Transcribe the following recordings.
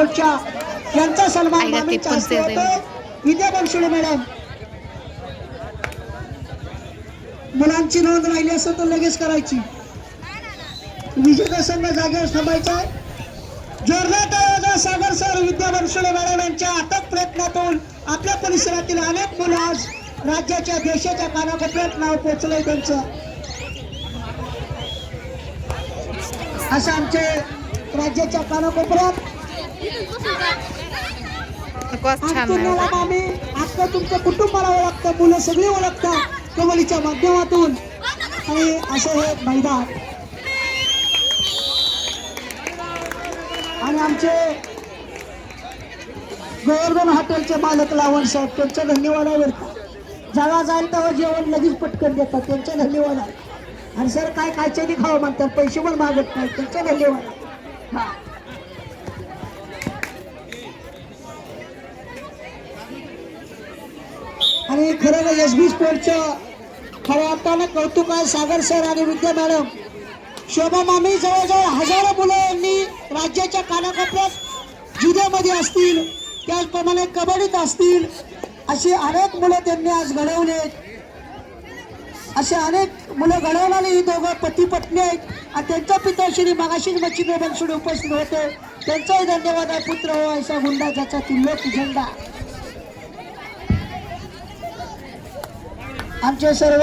यांचा सन्मान मानूच्या हस्ते ते- होतो विद्या बनसोडे मॅडम. मुलांची नोंद राहिली असेल तर लगेच करायची. विजेता संघ जागेवर थांबायचा जोरदार टाळ्या सागर सर विद्या बनसोडे मॅडम यांच्या अथक प्रयत्नातून आपल्या परिसरातील अनेक मुलं आज राज्याच्या देशाच्या कानाकोपऱ्यात नाव पोहोचलंय त्यांचं. असं आमचे राज्याच्या कानाकोपऱ्यात मामी आता. तुमचं कुटुंबाला ओळखतं मुलं सगळी ओळखतात कबड्डीच्या माध्यमातून. आणि असं हे मैदान. आणि आमचे गोवर्धन हॉटेलचे मालक लावण साहेब त्यांच्या धन्यवाद आहे बरं का जेव्हा जाईल तेव्हा जेवण लगेच पटकन देतात त्यांचे धन्यवाद आणि सर काय नाही खावं म्हणतात पैसे पण मागत नाही त्यांचे धन्यवाद आहे हा आपल्याला एस बी स्पोर्टचं खऱ्या अर्थानं कौतुक आहे. सागर सर आणि विद्या मॅडम. शोभा मामी जवळजवळ हजारो मुलं यांनी राज्याच्या कानाकोपऱ्यात जुद्यामध्ये असतील त्याचप्रमाणे कबड्डीत असतील अशी अनेक मुलं त्यांनी आज घडवले असे अनेक मुलं घडवणारे ही दोघं पती पत्नी आहेत. आणि त्यांच्या पिताश्री मागाशीच मच्छिंद्र बनसोडे उपस्थित होते. त्यांचाही धन्यवाद आहे. पुत्र हो ऐसा गुंडा ज्याचा तिल्लोक झेंडा. आमचे सर्व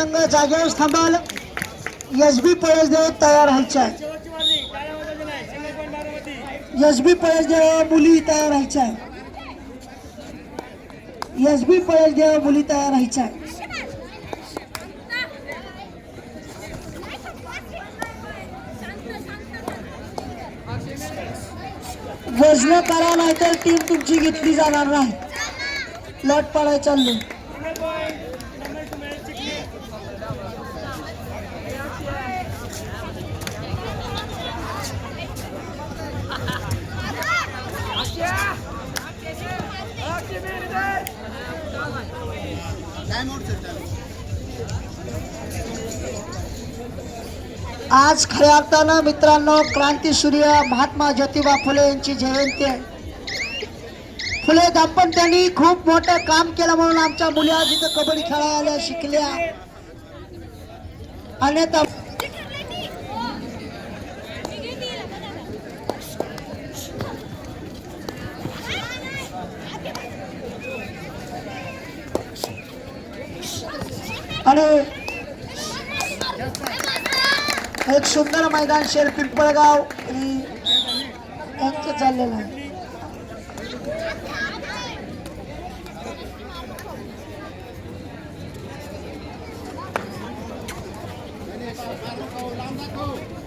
संघ जागेवर थांबाल. एस बी पळसदेव तयार व्हायच्या. आहे एस बी पळसदेव मुली तयार व्हायच्या. आहे एस बी पळसदेव मुली तयार व्हायच्या. आहे वजन करा नाहीतर टीम तुमची घेतली जाणार नाही. लट पाडाय चालली. आज खऱ्या अर्थानं मित्रांनो क्रांतीसूर्य महात्मा ज्योतिबा फुले यांची जयंती आहे. फुले दाम्पत्यांनी खूप मोठं काम केलं म्हणून आमच्या मुली आज इथं कबड्डी खेळायला शिकल्या. आणि आणि एक सुंदर मैदान शेर पिंपळगाव यांचं चाललेलं आहे Let's.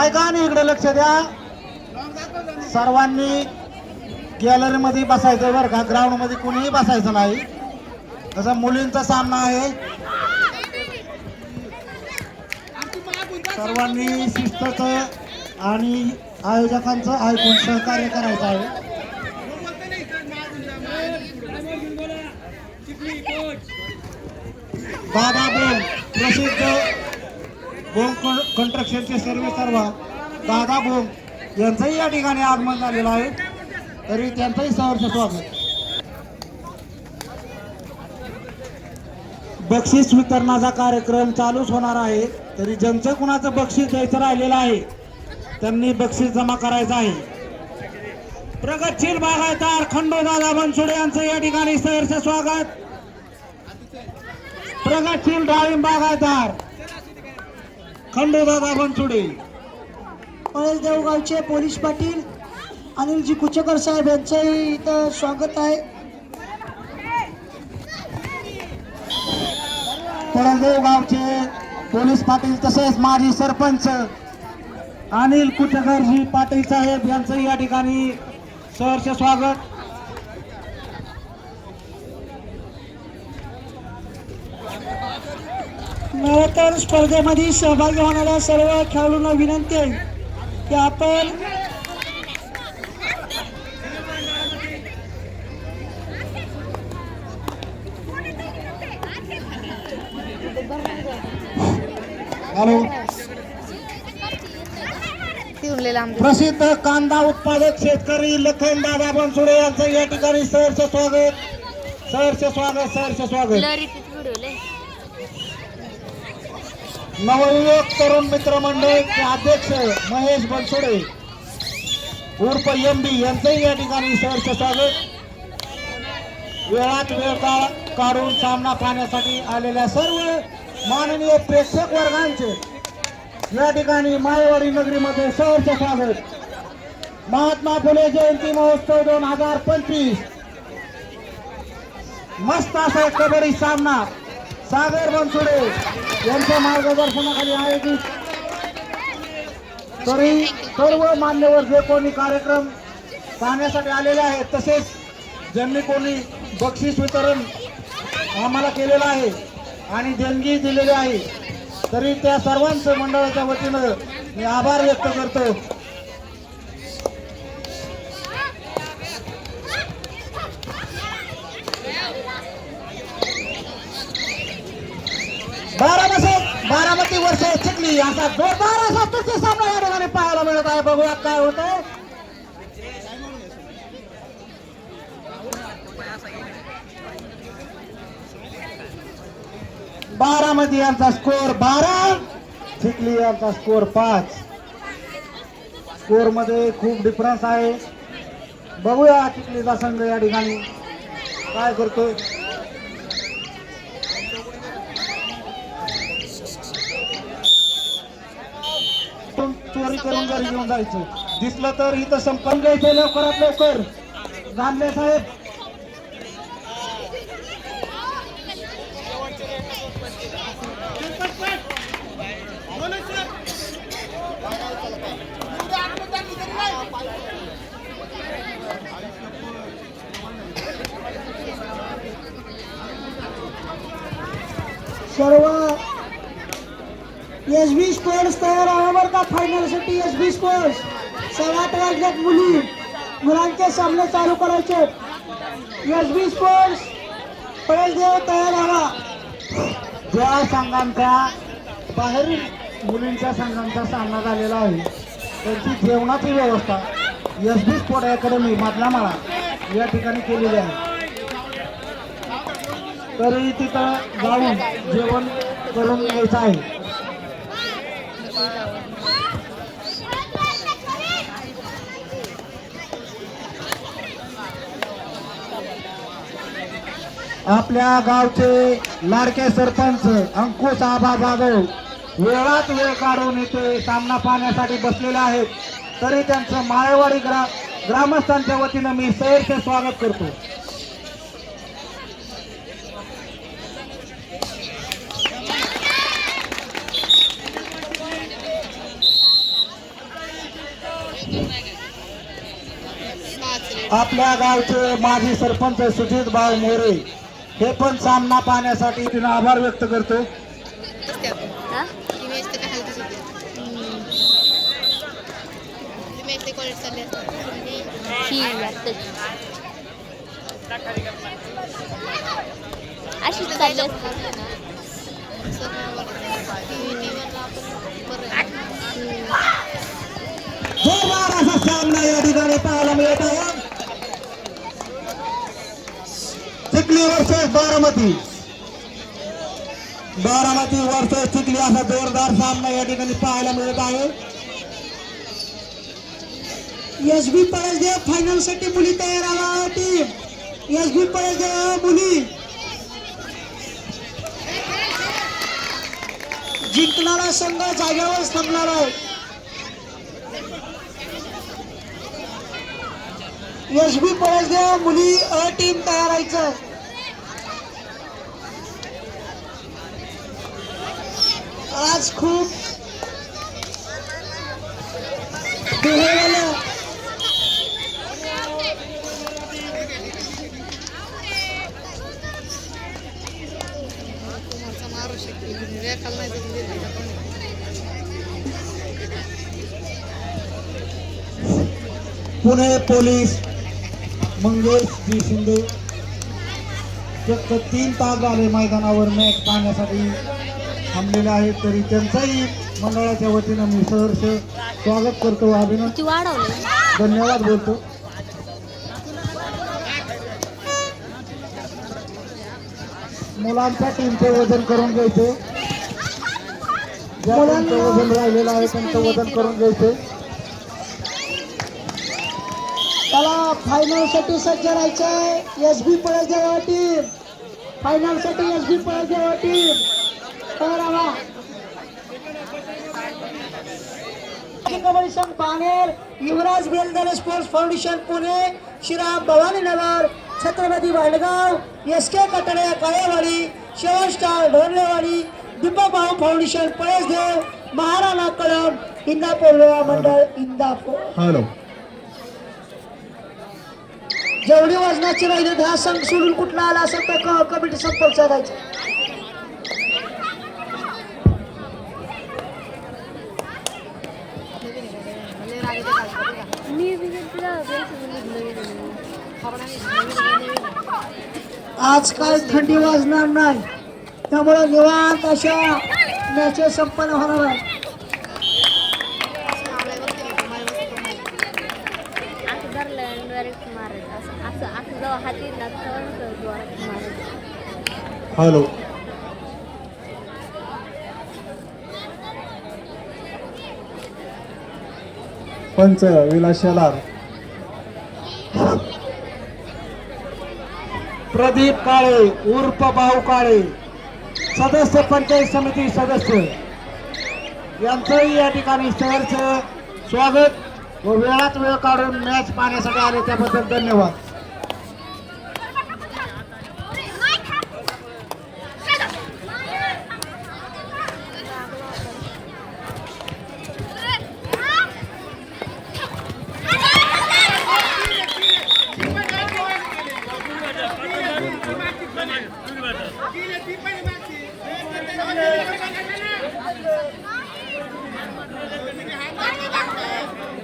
ऐका आणि इकडे लक्ष द्या? सर्वांनी गॅलरी मध्ये बसायचं बरं का. ग्राउंडमध्ये कुणीही बसायचं नाही. तसं मुलींचा सामना आहे. सर्वांनी शिस्तच आणि आयोजकांचं ऐकून सहकार्य करायचं आहे. बाबा बोल प्रसिद्ध बोंग कंस्ट्रक्शनचे सर्वे सर्व दादा बोंग यांचंही या ठिकाणी आगमन झालेलं आहे. तरी त्यांचंही सहर्ष स्वागत. बक्षीस वितरणाचा कार्यक्रम चालूच होणार आहे. तरी ज्यांचं कुणाचं बक्षीस द्यायचं राहिलेलं आहे त्यांनी बक्षीस जमा करायचं आहे. प्रगतशील बागायतदार खंडोदादा बनसुडे यांचं या ठिकाणी सहर्ष स्वागत. प्रगतशील डाळिंब बागायतदार खंडोबा बनसोडे पळस देवगावचे पोलीस पाटील अनिलजी कुचकर साहेब यांचंही इथं स्वागत आहे. पळसदेव गावचे पोलीस पाटील तसेच माजी सरपंच अनिल कुचकरजी पाटील साहेब यांचं या ठिकाणी सहर्ष स्वागत. मॅरेथॉन स्पर्धेमध्ये सहभागी होणाऱ्या सर्व खेळाडूंना विनंती आहे की आपण हॅलो. प्रसिद्ध कांदा उत्पादक शेतकरी लखन दादा बनसोडे यांचं या ठिकाणी सहर्ष स्वागत. सहर्ष स्वागत सहर्ष स्वागत व्हिडिओ लय नवयुवक तरुण मित्र मंडळचे अध्यक्ष महेश बनसोडे. उर्फ एम बी यांचंही या ठिकाणी सहर्ष स्वागत. वेळात वेळ काळ काढून सामना पाहण्यासाठी आलेल्या सर्व माननीय प्रेक्षक वर्गांचे या ठिकाणी मायवाडी नगरीमध्ये सहर्ष स्वागत. महात्मा फुले जयंती महोत्सव दोन हजार पंचवीस. मस्त असा कबड्डी सामना. सागर बनसुडे यांच्या मार्गदर्शनाखाली आयोजित तरी सर्व मान्यवर जे कोणी कार्यक्रम पाहण्यासाठी आलेले आहेत तसेच ज्यांनी कोणी बक्षीस वितरण आम्हाला केलेलं आहे आणि देणगी दिलेली आहे तरी त्या सर्वांचं मंडळाच्या वतीनं मी आभार व्यक्त करतो बारामती बारामती चिखली. असा जोरदार असा तुझे सामना या ठिकाणी पाहायला मिळत आहे. बघूया काय होत आहे बारामती यांचा स्कोर बारा चिखली यांचा स्कोर पाच. स्कोरमध्ये खूप डिफरन्स आहे. बघूया चिखलीचा संघ या ठिकाणी. काय करतोय पण चोरी करून घरी घेऊन जायचं. दिसलं तर इथं संपन घ्यायचं लवकरात लवकर. गांधले साहेब. सर्व एस बी स्पोर्ट्स तयार आहे. बरं का? फायनलसाठी एस बी स्पोर्ट्स सात वाजल्यात मुली. मुलांचे सामने चालू करायचे. एस बी स्पोर्ट्स पळसदेव तयार आला ज्या संघांचा बाहेरील मुलींच्या संघांचा सामना झालेला आहे त्यांची जेवणाची व्यवस्था एस बी स्पोर्ट अकॅडमी मधला माळा या ठिकाणी केलेली आहे. तरी तिथं जाऊन जेवण करून घ्यायचं आहे. आपल्या गावचे लाडके सरपंच अंकुश आबा जाधव वेळात वेळ काढून येथे सामना पाहण्यासाठी बसलेले आहेत. तरी त्यांचं माळेवाडी ग्रा ग्रामस्थांच्या वतीनं मी सैरचे स्वागत करतो. आपल्या गावचे माजी सरपंच सुजित भाऊ मोरे हे पण सामना पाहण्यासाठी तिने आभार व्यक्त करतो आत्ताची. अशीच चालली असते. जोरदार असा सामना या ठिकाणी पाहायला मिळत आहे चिखली वर्सेस बारामती. बारामती वर्सेस चिखली असा जोरदार सामना या ठिकाणी पाहायला मिळत आहे. एस बी पळसदेव फायनलसाठी मुली तयार आला टीम एस बी पळसदेव मुली. जिंकणारा संघ जागेवर थांबणार आहे. यशबी बी पळसदेव मुली अ टीम तयार व्हायचं आज खूप पुणे पोलीस मंगेश जी शिंदे फक्त तीन तास झाले मैदानावर मॅच पाहण्यासाठी थांबलेले आहेत तरी त्यांचाही मंडळाच्या वतीनं मी सहर्ष स्वागत करतो अभिनंदन. वाढवली? धन्यवाद बोलतो. मुलांच्या टीमचे वजन करून घ्यायचे. वजन राहिलेलं आहे त्यांचं वजन करून घ्यायचे. त्याला फायनलसाठी सज्ज राहायचं आहे S B Palasdev team फायनलसाठी S B Palasdev team kabaddi संघ Paner Yuvraj Beldare sports foundation Pune Shriram Bhavani Nagar Chhatrapati Bhandgaon S K Katadya Kalewadi Shivan star Dhorlewadi Deepak foundation Palasdev Maharana Kalam Indapur मंडळ Indapur. Hello जेवढी वजनाची राहिली हा संघ सोडून कुठला आला असेल तर कमिटी संपर्क साधायचा आजकाल आज थंडी वाजणार नाही. त्यामुळे निवांत अशा मॅचेस संपन्न होणार आहे असं धरलं आणि direct मारायचं असं असं असं जेव्हा हाती येईल ना तेव्हा जोरात मारायचं हॅलो. पंच विलास शेलार. प्रदीप काळे उर्फ भाऊ काळे सदस्य पंचायत समिती सदस्य. यांचंही या ठिकाणी सहर्ष स्वागत व वेळात वेळ काढून मॅच पाहण्यासाठी आले त्याबद्दल धन्यवाद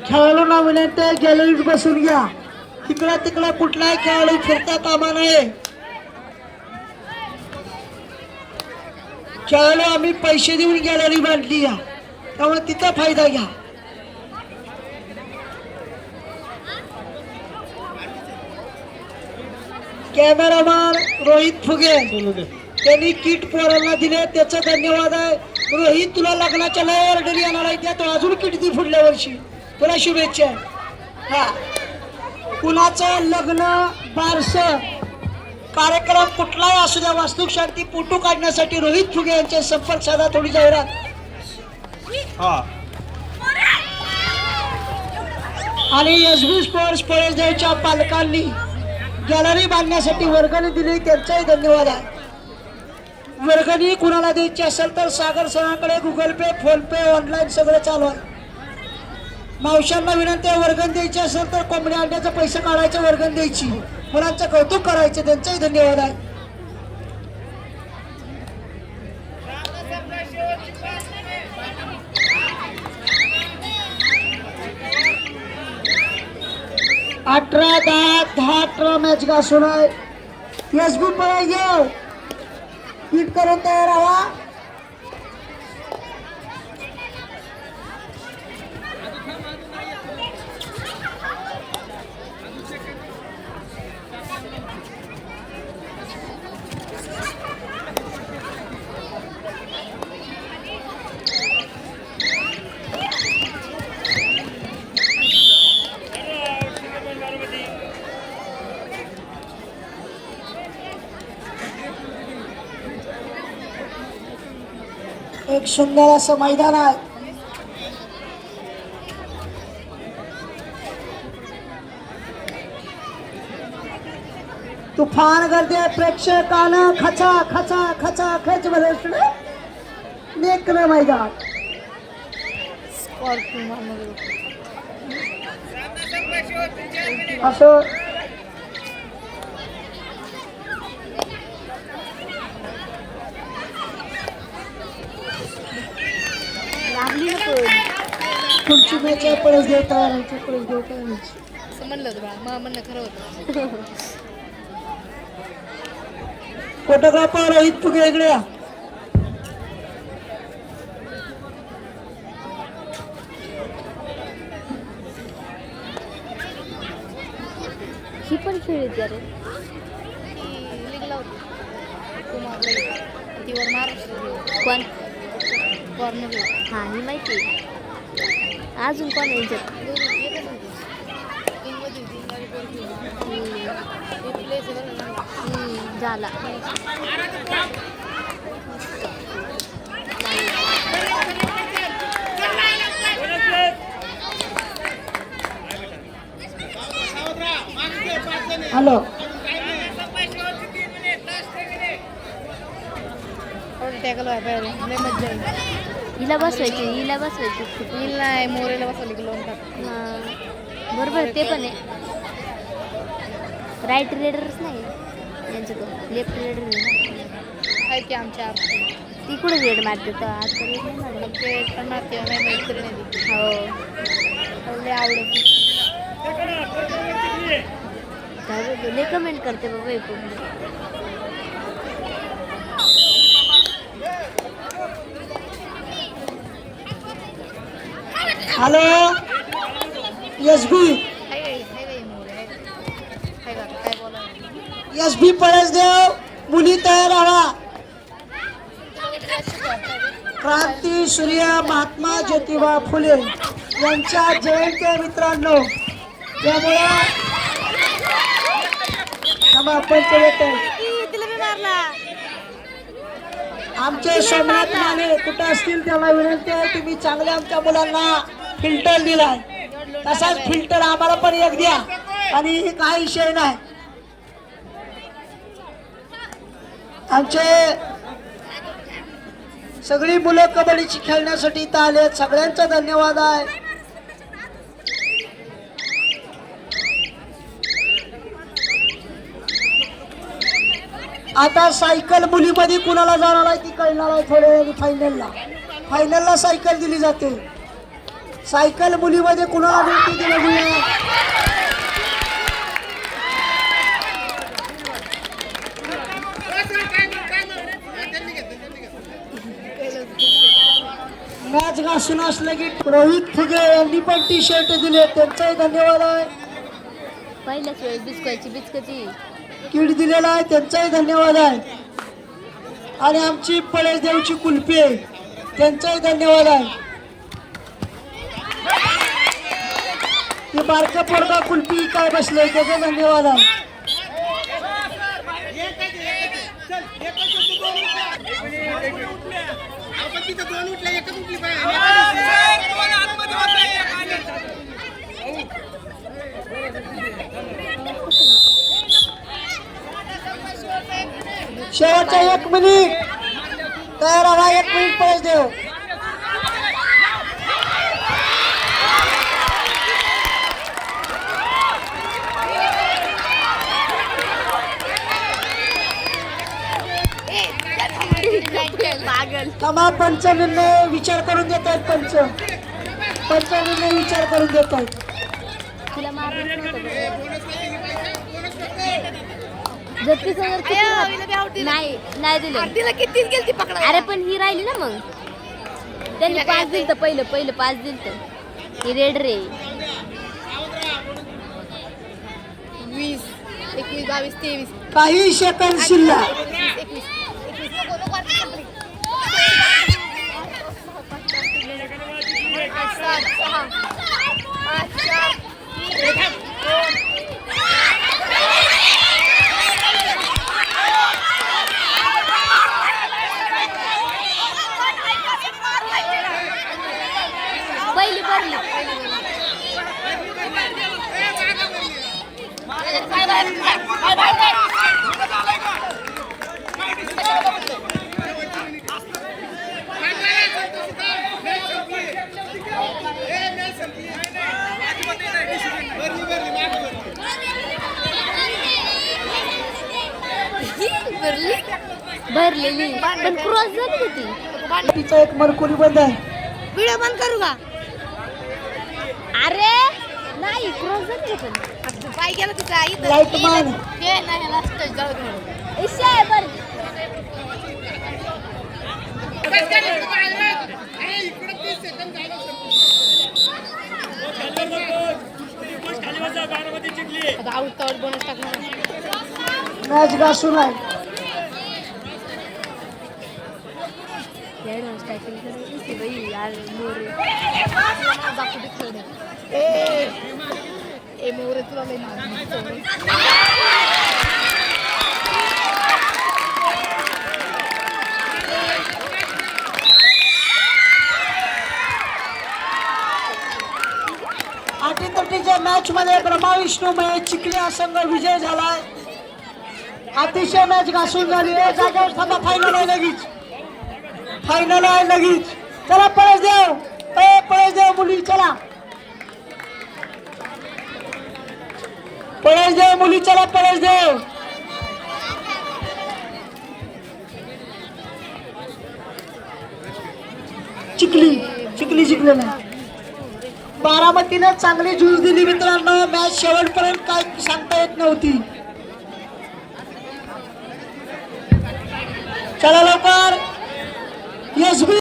खेळाडूंना गॅलरीत बसून घ्या. तिकडं तिकडा कुठलाही खेळाडू फिरता कामा नये. खेळाडू आम्ही पैसे देऊन गॅलरी बांधली या. त्यामुळे तिचा फायदा घ्या. कॅमेरामॅन रोहित फुगे. त्यांनी किट पोरांना दिले त्याचं धन्यवाद आहे. रोहित तुला लग्नाच्या लय ऑर्डर येणार आहे त्यात अजून किट दे पुढल्या वर्षी. तुला शुभेच्छा आहे. कुणाचं लग्न बारस कार्यक्रम कुठलाही असू द्या वास्तुक शांती फोटो काढण्यासाठी रोहित फुगे यांचे संपर्क साधा थोडी जाहिरात. आणि एस बी स्पोर्ट्स पळसदेवच्या पालकांनी गॅलरी बांधण्यासाठी वर्गणी दिली त्यांचाही धन्यवाद आहे. वर्गणी कुणाला द्यायची असेल तर सागर सरांकडे Google Pay PhonePe online सगळं चालू आहे. मावशांना विनंती आहे वर्गण द्यायची असेल तर कोंबड्या अंड्याचे पैसे काढायचे वर्गण द्यायची. मुलांचं कौतुक करायचे त्यांचाही धन्यवाद आहे. अठरा दहा दहा अठरा मॅच घासून आहे. एस बी पळा येऊ पीठ करून तयार हवा एक सुंदर असं मैदान आहे. तुफान गर्दी आहे प्रेक्षकानं खचा खचा खचा खच बरसणे नेकलं मैदान. असं लागली ना आहे परत देव तयार देव असं म्हणलं होतं मग म्हणणं खरं होतं. फोटोग्राफर रोहित फुगे इकडे या. ही पण खेळली अरे महाराष्ट्र कोण? कॉर्नर हा ही माहिती आहे. अजून कोण आहे झाला. हिला बसवायची हिला बसवायची. नील नाही मोरेला बसवली की लोन टाक हा. बरोबर ते पण आहे. राईट रेडरच नाही. यांच्याकडं लेफ्ट रेडर आहे की आमच्या ती कुठे रेड मारते? तर रेड नाही मारत. मग ते पण मारते मैत्रीण ती. हो. आवडते कमेंट करते बाबा हे hello S B yes S B Palasdev मुली तयार व्हा क्रांती सूर्य महात्मा ज्योतिबा फुले यांच्या जयंती मित्रांनो. त्यामुळे थांबा, पंच आमचे सोमनाथ माने कुठे असतील त्याला विनंती आहे तुम्ही चांगल्या आमच्या मुलांना फिल्टर दिलाय. तसाच फिल्टर आम्हाला पण एक द्या. आणि काही विषय नाही. आमचे सगळी मुलं कबड्डीची खेळण्यासाठी इथं आले सगळ्यांचा धन्यवाद आहे. आता सायकल मुलीमध्ये कुणाला जाणार आहे ती कळणार आहे थोड्या वेळाने फायनलला फायनलला सायकल दिली जाते. सायकल मुलीमध्ये कुणाला भेटी दिली गेली मॅच घासून असलं की रोहित फुगे यांनी पण टी शर्ट दिले. त्यांचाही धन्यवाद आहे. पहिल्याच वेळेस बिस्कायची बिस्कची किट दिलेला आहे त्यांचाही धन्यवाद आहे. आणि आमची पळेस देवची कुल्फी आहे. त्यांचाही धन्यवाद आहे. ते बारक पोरगा कुलपी काय बसलंय त्याचं धन्यवाद आहे शेवटचा एक मिनिट. तयार आला एक मिनिट पैसे देऊ थांबा पंच निर्णय विचार करून देत आहेत पंच पंच निर्णय विचार करून देत आहेत तिला होतं-. नाही नाही दिलं तिला कितीच गेलती पकडा अरे पण ही राहिली ना मग त्यांनी पाच दिलं पहिलं पहिलं पाच दिलं ही रेड रे वीस एकवीस बावीस तेवीस काही सेकंद शिल्लक एकवीस एकवीस एकवीस नको नको आता संपली. आठ, सात, सहा, पाच, चार, तीन, दोन, पहिली भरली भरली भरलेली पण क्रॉस झाली होती तिचा एक मरकुरी बंद आहे व्हिडिओ बंद करू का अरे नाही क्रॉस झाली होती पण? आता पाय गेला तिचा इथं लाइट मान हे नाही लास्ट जाऊ दे. म्हणून. इशा आहे भरली आता आऊट तर बोनस टाकणार मॅच घासून आहे? यार स्टार्टिंग करायची बाई यार मोरे. दाखवू दे खेळणे. ए ए मोरे तुला लय मारणार. अटीतटीच्या मॅच मध्ये ब्रह्मा विष्णू हा संघ विजय झालाय. अतिशय मॅच घासून झाली. आहे जागेवर थांबा फायनल आहे लगेच. फायनल आहे लगेच. चला पळस देव. ए पळस देव मुली चला. पळस देव मुली चला पळस देव चिखली चिखली जिंकलेला. बारामतीने चांगली झूज दिली मित्रांनो. मॅच शेवटपर्यंत काय सांगता येत नव्हती. चला लवकर. एस